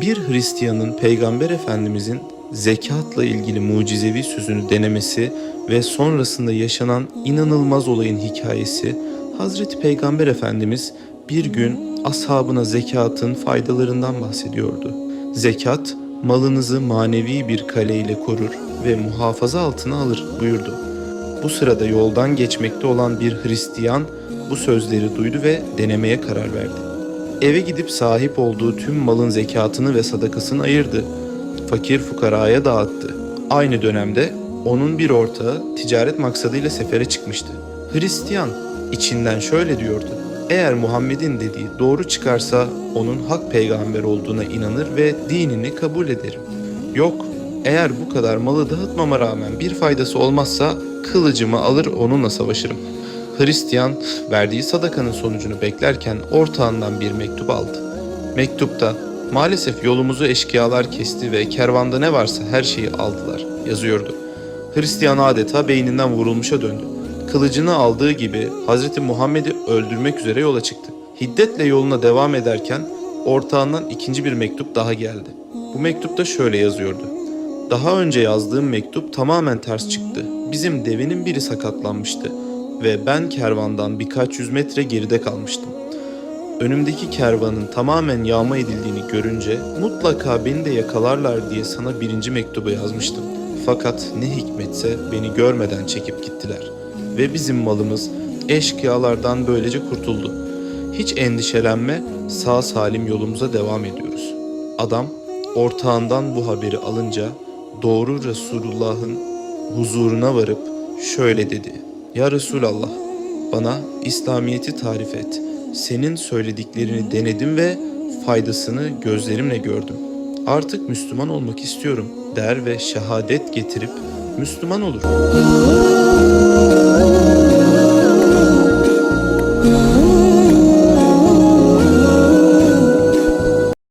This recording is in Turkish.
Bir Hristiyanın Peygamber Efendimizin zekatla ilgili mucizevi sözünü denemesi ve sonrasında yaşanan inanılmaz olayın hikayesi Hazreti Peygamber Efendimiz bir gün ashabına zekatın faydalarından bahsediyordu. Zekat malınızı manevi bir kaleyle korur ve muhafaza altına alır buyurdu. Bu sırada yoldan geçmekte olan bir Hristiyan bu sözleri duydu ve denemeye karar verdi. Eve gidip sahip olduğu tüm malın zekatını ve sadakasını ayırdı. Fakir fukaraya dağıttı. Aynı dönemde onun bir ortağı ticaret maksadıyla sefere çıkmıştı. Hristiyan içinden şöyle diyordu. Eğer Muhammed'in dediği doğru çıkarsa onun hak peygamber olduğuna inanır ve dinini kabul ederim. Yok, eğer bu kadar malı dağıtmama rağmen bir faydası olmazsa kılıcımı alır onunla savaşırım. Hristiyan verdiği sadakanın sonucunu beklerken ortağından bir mektup aldı. Mektupta maalesef yolumuzu eşkıyalar kesti ve kervanda ne varsa her şeyi aldılar yazıyordu. Hristiyan adeta beyninden vurulmuşa döndü. Kılıcını aldığı gibi Hazreti Muhammed'i öldürmek üzere yola çıktı. Hiddetle yoluna devam ederken ortağından ikinci bir mektup daha geldi. Bu mektupta şöyle yazıyordu. Daha önce yazdığım mektup tamamen ters çıktı. Bizim devinin biri sakatlanmıştı ve ben kervandan birkaç yüz metre geride kalmıştım. Önümdeki kervanın tamamen yağma edildiğini görünce mutlaka beni de yakalarlar diye sana birinci mektubu yazmıştım. Fakat ne hikmetse beni görmeden çekip gittiler. Ve bizim malımız eşkıyalardan böylece kurtuldu. Hiç endişelenme sağ salim yolumuza devam ediyoruz. Adam ortağından bu haberi alınca doğru Resulullah'ın huzuruna varıp şöyle dedi. Ya Resulallah bana İslamiyet'i tarif et. Senin söylediklerini denedim ve faydasını gözlerimle gördüm. Artık Müslüman olmak istiyorum der ve şehadet getirip Müslüman olur.